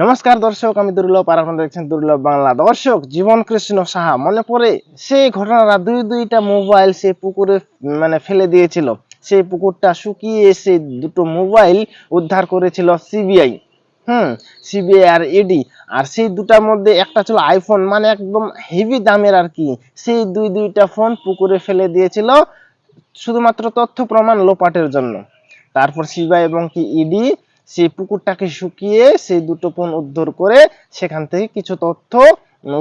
নমস্কার দর্শক, আমি দুর্লভ আর আপনারা দেখছেন দুর্লভ বাংলা। দর্শক, জীবন কৃষ্ণ সাহা, মনে পড়ে সেই ঘটনাটা, দুই দুইটা মোবাইল সে পুকুরে মানে ফেলে দিয়েছিল। সেই পুকুরটা শুকিয়ে সেই দুটো মোবাইল উদ্ধার করেছিল সিবিআই হুম সিবিআই আর ইডি আর সেই দুটার মধ্যে একটা ছিল আইফোন মানে একদম হেভি দামের আর কি। সেই দুই দুইটা ফোন পুকুরে ফেলে দিয়েছিল, শুধুমাত্র তথ্য প্রমাণ লোপাটের জন্য। তারপর সিবিআই এবং কি ইডি সেই পুকুরটাকে শুকিয়ে সেই দুটো ফোন উদ্ধার করে সেখান থেকে কিছু তথ্য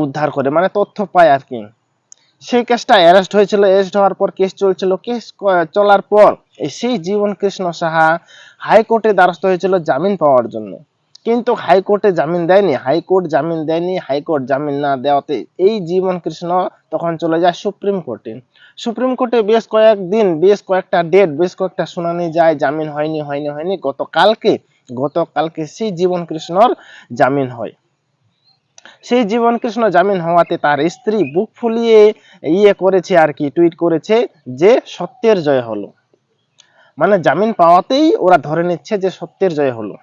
উদ্ধার করে মানে তথ্য পায় আর কি। সেই কেসটা অ্যারেস্ট হয়েছিল অ্যারেস্ট হওয়ার পর কেস চলছিল। কেস চলার পর সেই জীবন কৃষ্ণ সাহা হাইকোর্টে দ্বারস্থ হয়েছিল জামিন পাওয়ার জন্য। কিন্তু হাইকোর্টে জামিন দেয়নি হাইকোর্ট জামিন দেয়নি হাইকোর্ট জামিন না দেওয়াতে এই জীবন কৃষ্ণ তখন চলে যায় সুপ্রিম কোর্টে। সুপ্রিম কোর্টে বেশ কয়েকদিন, বেশ কয়েকটা ডেট বেশ কয়েকটা শুনানি যায়, জামিন হয়নি হয়নি হয়নি। গতকালকে গতকালকে সেই জীবন কৃষ্ণর জামিন হয়। সেই জীবন কৃষ্ণ জামিন হওয়াতে তার স্ত্রী বুক ফুলিয়ে ইয়ে করেছে আর কি, টুইট করেছে যে সত্যের জয় হলো। মানে জামিন পাওয়াতেই ওরা ধরে নিচ্ছে যে সত্যের জয় হলো।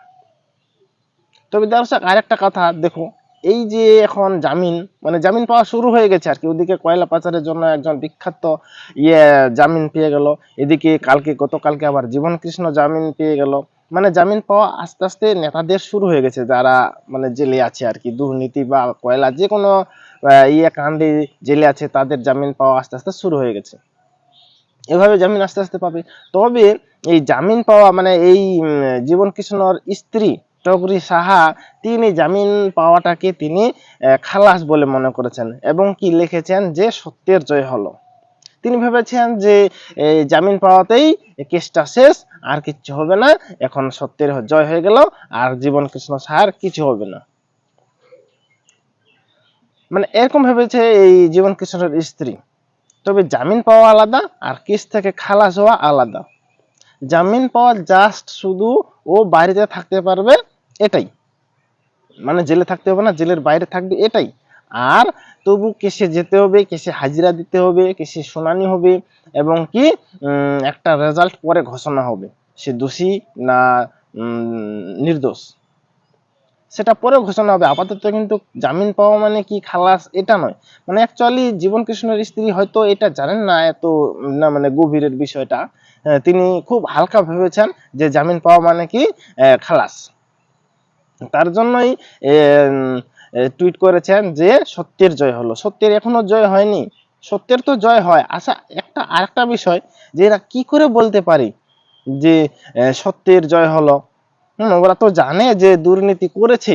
তবে দর্শক, আরেকটা কথা দেখো, এই যে এখন জামিন মানে জামিন পাওয়া শুরু হয়ে গেছে আর কি। ওদিকে কয়লা পাচারের জন্য একজন বিখ্যাত ইয়ে জামিন পেয়ে গেল। এদিকে কালকে, গতকালকে আবার জীবন কৃষ্ণ জামিন পেয়ে গেল। মানে জামিন পাওয়া আস্তে আস্তে নেতাদের শুরু হয়ে গেছে, যারা মানে জেলে আছে আর কি, দুর্নীতি বা কয়লা যে কোনো ইয়ে কাণ্ডে জেলে আছে, তাদের জামিন পাওয়া আস্তে আস্তে শুরু হয়ে গেছে। এভাবে জামিন আস্তে আস্তে পাবে। তবে এই জামিন পাওয়া মানে এই জীবন কৃষ্ণর স্ত্রী টগরি সাহা, তিনি জামিন পাওয়াটাকে তিনি খালাস বলে মনে করেছেন এবং কি লিখেছেন যে সত্যের জয় হলো। তিনি ভেবেছেন যে জামিন পাওয়াতেই কেসটা শেষ, আর কিচ্ছু হবে না। এখন সত্যের জয় হয়ে গেল, আর জীবন কৃষ্ণ সাহার কিছু হবে না। মানে এরকম ভেবেছে এই জীবন কৃষ্ণের স্ত্রী। তবে জামিন পাওয়া আলাদা, আর কেস থেকে খালাস হওয়া আলাদা। জামিন পাওয়া জাস্ট শুধু ও বাড়িতে থাকতে পারবে, এটাই। মানে জেলে থাকতে হবে না, জেলের বাইরে থাকবে, এটাই। আর তবু কেসে যেতে হবে কেসে হাজিরা দিতে হবে কেসে শুনানি হবে এবং কি একটা রেজাল্ট পরে ঘোষণা হবে। সে দোষী না নির্দোষ? সেটা পরে ঘোষণা হবে। আপাতত কিন্তু জামিন পাওয়া মানে কি খালাস এটা নয়। মানে অ্যাকচুয়ালি জীবন কৃষ্ণের স্ত্রী হয়তো এটা জানেন না এত না মানে গভীরের বিষয়টা। আহ, তিনি খুব হালকা ভেবেছেন যে জামিন পাওয়া মানে কি খালাস। তার জন্যই টুইট করেছেন যে সত্যের জয় হলো। সত্যের এখনও জয় হয়নি। সত্যের তো জয় হয়। আচ্ছা একটা, আরেকটা বিষয় যে এরা কি করে বলতে পারে যে সত্যের জয় হলো? হম, ওরা তো জানে যে দুর্নীতি করেছে।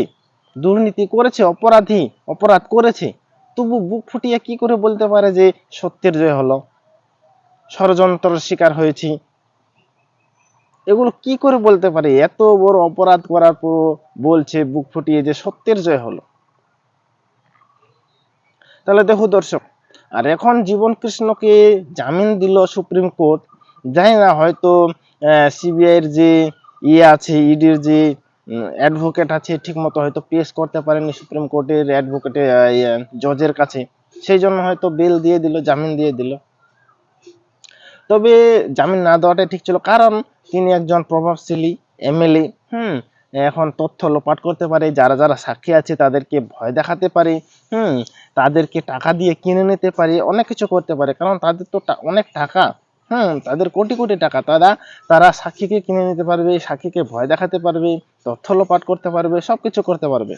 দুর্নীতি করেছে, অপরাধী, অপরাধ করেছে। তবু বুক ফুটিয়ে কি করে বলতে পারে যে সত্যের জয় হলো? ষড়যন্ত্রের শিকার হয়েছি। এগুলো কি করে বলতে পারে? এত বড় অপরাধ করার পর বলছে বুক ফুটিয়ে যে সত্যের জয় হলো। তাহলে দেখো দর্শক, আর এখন জীবন কৃষ্ণকে জামিন দিল সুপ্রিম কোর্ট। জানি না, হয়তো সিবিআই এর যে ইয়ে আছে ইডির যে অ্যাডভোকেট আছে ঠিক মতো হয়তো পেশ করতে পারেনি সুপ্রিম কোর্টের অ্যাডভোকেটের জজের কাছে। সেই জন্য হয়তো বেল দিয়ে দিল, জামিন দিয়ে দিল। তবে জামিন না দেওয়াটাই ঠিক ছিল, কারণ তিনি একজন প্রভাবশালী এমএলএ হুম, এখন তথ্য লোপাট করতে পারে, যারা যারা সাক্ষী আছে তাদেরকে ভয় দেখাতে পারে। হুম, তাদেরকে টাকা দিয়ে কিনে নিতে পারে, অনেক কিছু করতে পারে। কারণ তাদের তো অনেক টাকা। হুম, তাদের কোটি কোটি টাকা। তারা তারা সাক্ষীকে কিনে নিতে পারবে, সাক্ষীকে ভয় দেখাতে পারবে, তথ্য লোপাট করতে পারবে, সবকিছু করতে পারবে।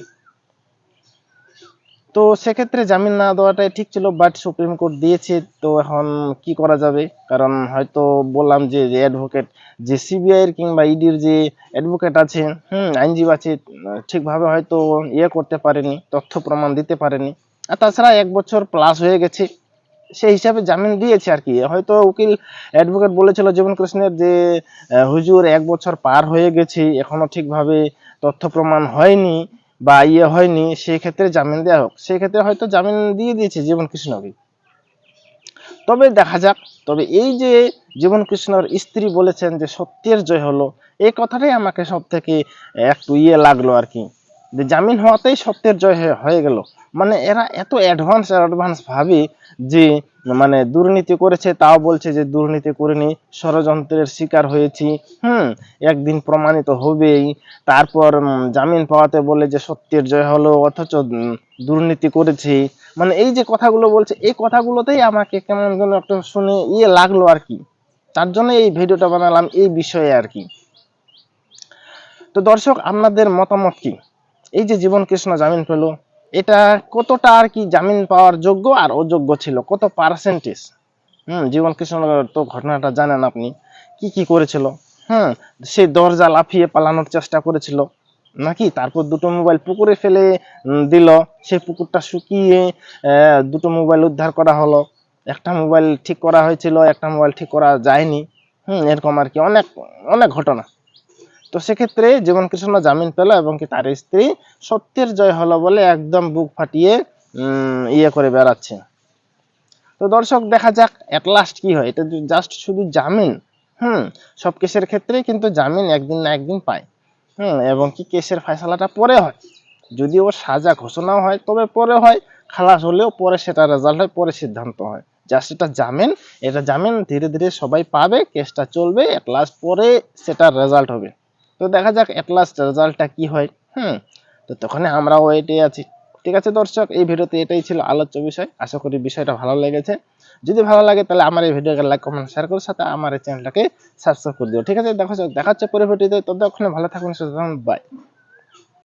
তো সেক্ষেত্রে জামিন না দেওয়াটাই ঠিক ছিল বাট সুপ্রিম কোর্ট দিয়েছে, তো এখন কি করা যাবে? কারণ হয়তো বললাম যে অ্যাডভোকেট যে সিবিআইয়ের কিংবা ইডির যে অ্যাডভোকেট আছে, হুম, আইনজীবী আছে, ঠিকভাবে হয়তো ইয়ে করতে পারেনি, তথ্য প্রমাণ দিতে পারেনি। আর তাছাড়া এক বছর প্লাস হয়ে গেছে, সেই হিসাবে জামিন দিয়েছে আর কি। হয়তো উকিল অ্যাডভোকেট বলেছিল জীবন কৃষ্ণের যে হুজুর এক বছর পার হয়ে গেছে, এখনও ঠিকভাবে তথ্য প্রমাণ হয়নি বা ইয়ে হয়নি, সেই ক্ষেত্রে জামিন দেওয়া হোক। সেই ক্ষেত্রে হয়তো জামিন দিয়ে দিয়েছে জীবন কৃষ্ণকে তবে দেখা যাক, তবে এই যে জীবন কৃষ্ণর স্ত্রী বলেছেন যে সত্যের জয় হলো, এই কথাটাই আমাকে সব থেকে একটু ইয়ে লাগল আর কি। যে জামিন হওয়াতেই সত্যের জয় হয়ে- হয়ে গেল। মানে এরা এত অ্যাডভান্স অ্যাডভান্স ভাবে যে মানে দুর্নীতি করেছে, তাও বলছে যে দুর্নীতি করিনি, ষড়যন্ত্রের শিকার হয়েছি। হুম, একদিন প্রমাণিত হবেই। তারপর জামিন পাওয়াতে বলে যে সত্যের জয় হলো, অথচ দুর্নীতি করেছি। মানে এই যে কথাগুলো বলছে, এই কথাগুলোতেই আমাকে কেমন যেন একটা শুনে ইয়ে লাগল আর কি। তার জন্য এই ভিডিওটা বানালাম, এই বিষয়ে আর কি। তো দর্শক, আপনাদের মতামত কি? এই যে জীবন কৃষ্ণ জামিন পেল এটা কতটা আর কি জামিন পাওয়ার যোগ্য আর অযোগ্য ছিল? কত পার্সেন্টেজ হুম, জীবন কৃষ্ণ তো ঘটনাটা জানেন আপনি। কি কি করেছিল? হুম, সে দরজা লাফিয়ে পালানোর চেষ্টা করেছিল। নাকি? তারপর দুটো মোবাইল পুকুরে ফেলে দিল। সেই পুকুরটা শুকিয়ে দুটো মোবাইল উদ্ধার করা হলো। একটা মোবাইল ঠিক করা হয়েছিল, একটা মোবাইল ঠিক করা যায়নি। হুম, এরকম আর কি অনেক অনেক ঘটনা। তো সেক্ষেত্রে জীবন কৃষ্ণ জামিন পেল এবং কি তার স্ত্রী সত্যের জয় হলো বলে একদম বুক ফাটিয়ে ইয়ে করে বেড়াচ্ছে। তো দর্শক, দেখা যাক এট লাস্ট কি হয়। এটা জাস্ট শুধু জামিন, হুম, সব কেসের ক্ষেত্রে কিন্তু জামিন একদিন না একদিন পায়। হুম, এবং কি কেসের ফয়সালাটা পরে হয়? যদি ওর সাজা ঘোষণাও হয়, তবে পরে হয়, খালাস হলেও পরে সেটা রেজাল্ট হয়, পরে সিদ্ধান্ত হয়। জাস্ট এটা জামিন এটা জামিন, ধীরে ধীরে সবাই পাবে, কেসটা চলবে এট লাস্ট পরে সেটার রেজাল্ট হবে। তো দেখা যাক এট লাস্ট রেজাল্টটা কি হয়। হুম, তো তখন আমরা ওয়েটে আছি। ঠিক আছে দর্শক, এই ভিডিওতে এটাই ছিল আলোচ্য বিষয়। আশা করি বিষয়টা ভালো লেগেছে। যদি ভালো লাগে, তাহলে আমার এই ভিডিওকে লাইক কমেন্ট শেয়ার করে সাথে আমার এই চ্যানেলটাকে সাবস্ক্রাইব করে দিও। ঠিক আছে, দেখো দেখা হচ্ছে পরে ভিডিওতে ততক্ষণে ভালো থাকুন থাকুন বাই